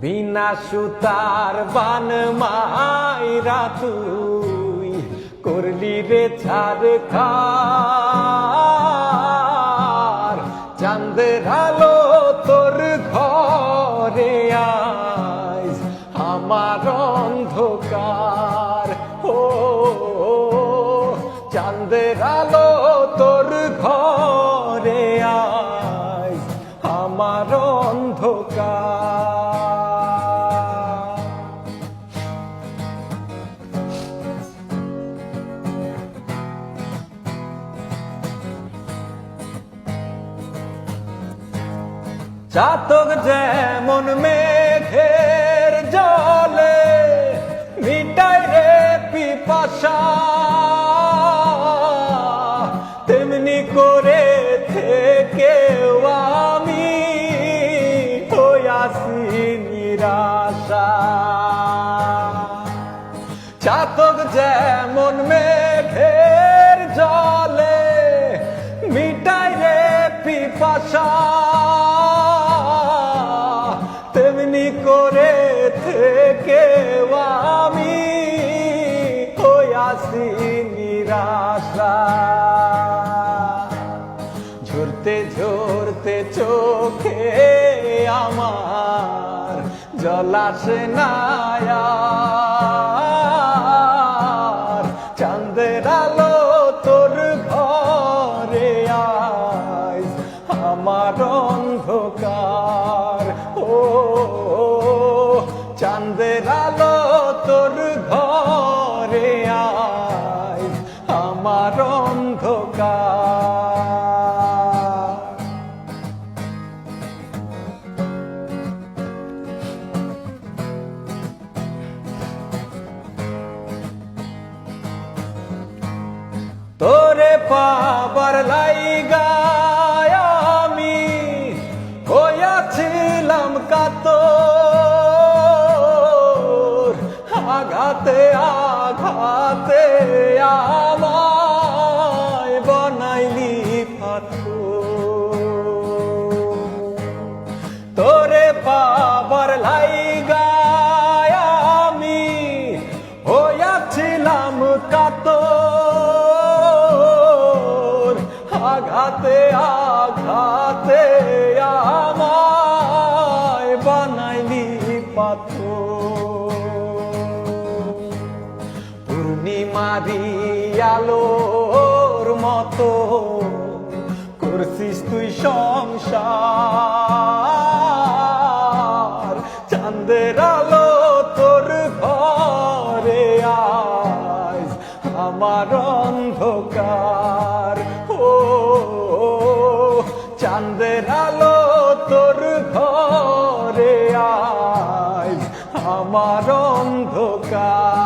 বিনা সুতার বান মাইরা তুই করলি রে ছাড় খার। আলো তোর ঘরে আমার অন্ধকার চাতক যেমন মেঘের জলে মিটাই রে পিপাসা, তেমনি করে থেকে আমি হইয়াছি নিরাশা। চাতক যেমন মেঘের জলে মিটাই রে পিপাসা ঝরতে ঝরতে চোখে আমার জলাশে নায়ার চাঁদের আলো তোর ঘরে আইস, আমার অন্ধকার। ও, চাঁদের আলো তোর ঘরে আইস, আমার তোরে পাবার লাইগা আমি হইয়াছিলাম কাতর। আঘাতে আঘাতে আমায় বনাইলি পাথর। আঘাতে আঘাতে আমায় বানাইলি পাথর। পূর্ণিমারি আলোর মতো করছিস তুই সংসার। চাঁদের আলো তোর ঘরে আজ আমার অন্ধকার চাঁদের আলো তোর ঘরে আয় আমার অন্ধকার।